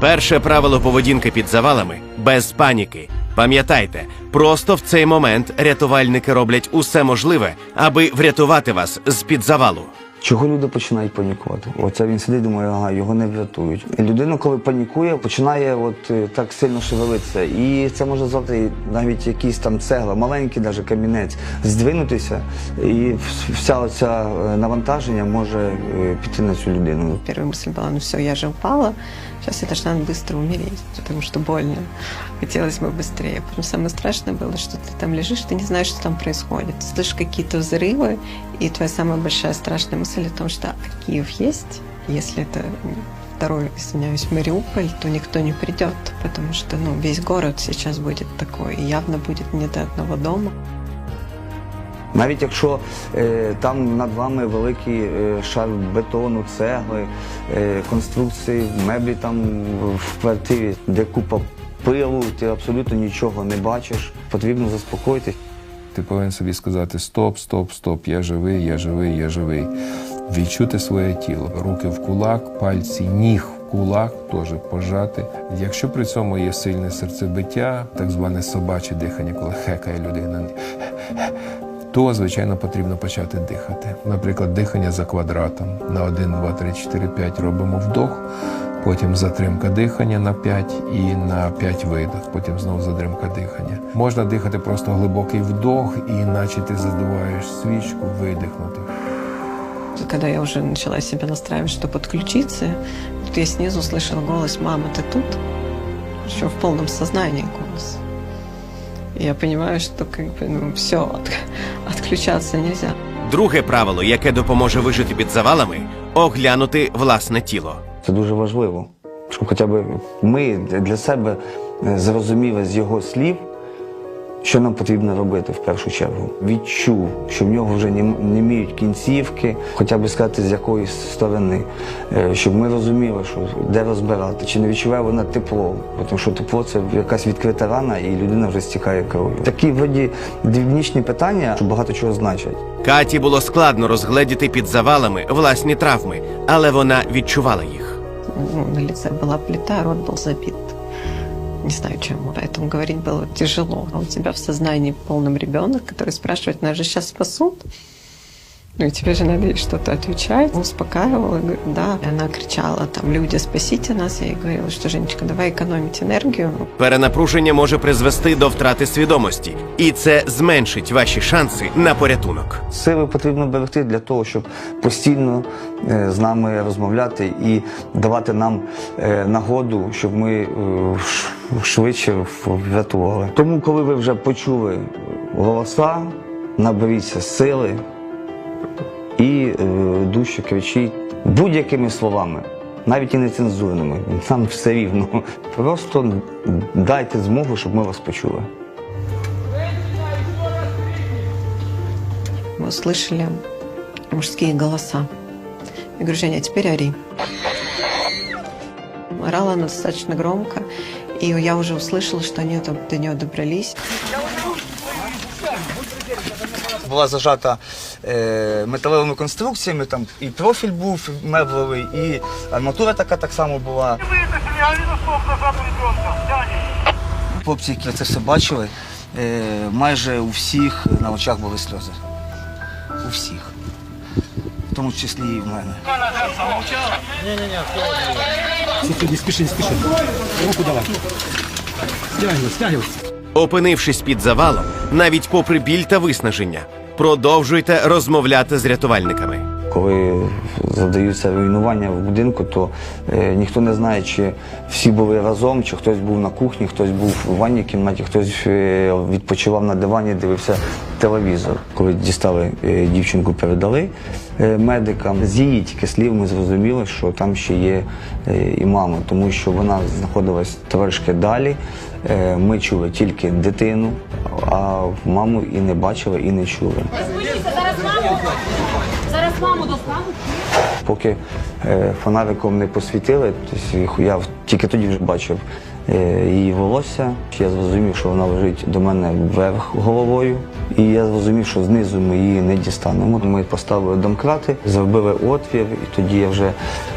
Перше правило поведінки під завалами без паніки. Пам'ятайте, просто в цей момент рятувальники роблять усе можливе, аби врятувати вас з під завалу. Чого люди починають панікувати? Оце він сидить, думає, ага, його не врятують. І людина, коли панікує, починає от е, так сильно шевелитися. І це може завтра навіть якісь там цегла, маленький навіть камінець, здвинутися, і вс- вся оця е, навантаження може е, піти на цю людину. Первая мысль была, ну все, я же упала, сейчас я должна быстро умереть, потому что больно. Хотелось бы быстрее. Потом самое страшное было, что ты там лежишь, ты не знаешь, что там происходит. Ты слышишь какие-то взрывы, и твоя самая большая страшная мысль о том, что Киев есть, если это второй, извиняюсь, Мариуполь, то никто не придет, потому что ну, весь город сейчас будет такой, и явно будет не до одного дома. Навіть якщо е, там над вами великий е, шар бетону, цегли, е, конструкції, меблі там в квартирі, де купа пилу, ти абсолютно нічого не бачиш. Потрібно заспокоїтись. Ти повинен собі сказати стоп, стоп, стоп, я живий, я живий, я живий. Відчути своє тіло. Руки в кулак, пальці, ніг в кулак, теж пожати. Якщо при цьому є сильне серцебиття, так зване собаче дихання, коли хекає людина, то, звичайно, потрібно почати дихати. Наприклад, дихання за квадратом на 1, 2, 3, 4, 5 робимо вдох, потім затримка дихання на 5 і на 5 видох, потім знову затримка дихання. Можна дихати просто глибокий вдох, і наче ти задуваєш свічку, видихнути. Когда я уже начала себя настраивать, что подключиться, тут я снизу слышала голос «Мама, ты тут?» Еще в полном сознании голос. И я понимаю, что как бы, ну, все, отключаться нельзя. Друге правило, яке допоможе вижити під завалами оглянути власне тіло. Це дуже важливо. Щоб хоча б ми для себе е, зрозуміли з його слів, що нам потрібно робити в першу чергу. Відчув, що в нього вже не міють кінцівки, хоча б сказати з якоїсь сторони, Е, щоб ми розуміли, що де розбирати, чи не відчуває вона тепло, тому що тепло це якась відкрита рана, і людина вже стікає кров'ю. Такі вроді дрібнічні питання, що багато чого значать. Каті було складно розгледіти під завалами власні травми, але вона відчувала їх Ну, на лице была плита, рот был забит. Не знаю чему, поэтому говорить было тяжело. А у тебя в сознании полном ребенок, который спрашивает, нас же сейчас спасут? Ну и тебе же надо ей что-то отвечать. Успокаивала, да. Она кричала, там, люди, спасите нас. Я ей говорила, что, Женечка, давай экономить энергию. Перенапруження може призвести до втрати свідомості, і це зменшить ваші шанси на порятунок. Сили потрібно берегти для того, щоб постійно е, з нами розмовляти і давати нам е, нагоду, щоб ми е, швидше врятували. Тому, коли ви вже почули голоса, наберіться сили і е, дужче кричіть будь-якими словами. Навіть і нецензурними, нам все рівно. Просто дайте змогу, щоб ми вас почули. Мы услышали мужские голоса. Я говорю, Женя, а теперь ори. Орала она достаточно громко, и я уже услышала, что они там до нее добрались. була зажата е, металевими конструкціями, там і профіль був меблевий, і арматура така так само була. Хлопці, які це все бачили, е, майже у всіх на очах були сльози. У всіх. В тому числі і в мене. Не спеши, не спеши. Руку давай. Стягивай, стягивай. Опинившись під завалом, навіть попри біль та виснаження, продовжуйте розмовляти з рятувальниками. Коли завдаються руйнування в будинку, то е, ніхто не знає, чи всі були разом, чи хтось був на кухні, хтось був у ванній кімнаті, хтось е, відпочивав на дивані, дивився телевізор. Коли дістали е, дівчинку, передали е, медикам. З її тільки слів ми зрозуміли, що там ще є е, і мама, тому що вона знаходилась трошки далі. Е, Ми чули тільки дитину, а маму і не бачили, і не чули. Зараз маму. Маму достануть. Поки е, фонариком не посвітили, тобто я тільки тоді вже бачив е, її волосся. Я зрозумів, що вона лежить до мене вверх головою. І я зрозумів, що знизу ми її не дістанемо. Ми поставили домкрати, зробили отвір, і тоді я вже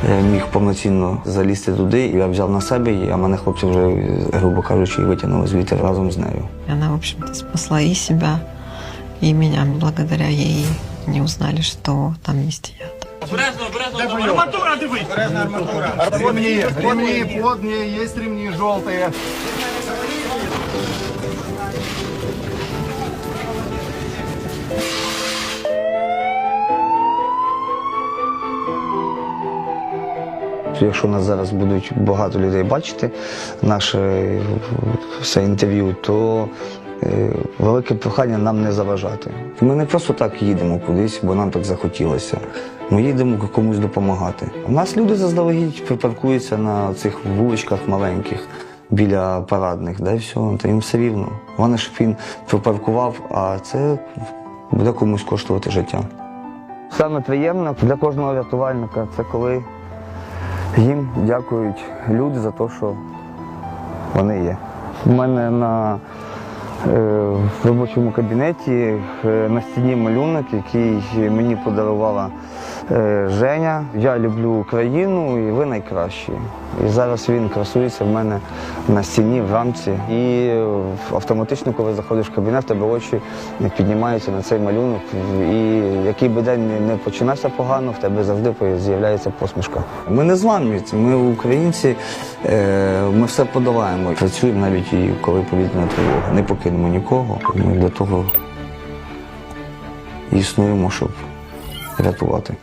е, міг повноцінно залізти туди. І я взяв на себе її, а мене хлопці вже, грубо кажучи, витягнули звідти разом з нею. И она, в общем-то, спасла и себя, и меня. Благодаря ей не узнали, что там есть яд. Арматура дивись! Ремни, ремни плотные, есть ремни желтые. Якщо нас зараз будуть багато людей бачити, наше е, все інтерв'ю, то велике прохання нам не заважати. Ми не просто так їдемо кудись, бо нам так захотілося. Ми їдемо комусь допомагати. У нас люди заздалегідь припаркуються на цих вуличках маленьких біля парадних, да і все, то їм все рівно. Вони щоб він припаркував, а це буде комусь коштувати життя. Саме приємне для кожного рятувальника це коли їм дякують люди за те, що вони є. У мене на е, робочому кабінеті е, на стіні малюнок, який мені подарувала Женя. Я люблю Україну і ви найкращі. І зараз він красується в мене на стіні в рамці. І е, автоматично, коли заходиш в кабінет, тебе очі піднімаються на цей малюнок. І який би день не- починався погано, в тебе завжди з'являється посмішка. Ми не зламні, ми українці, е, ми все подолаємо. Працюємо навіть і коли повітряна тривога. Не покинемо нікого. Ми для того існуємо, щоб рятувати.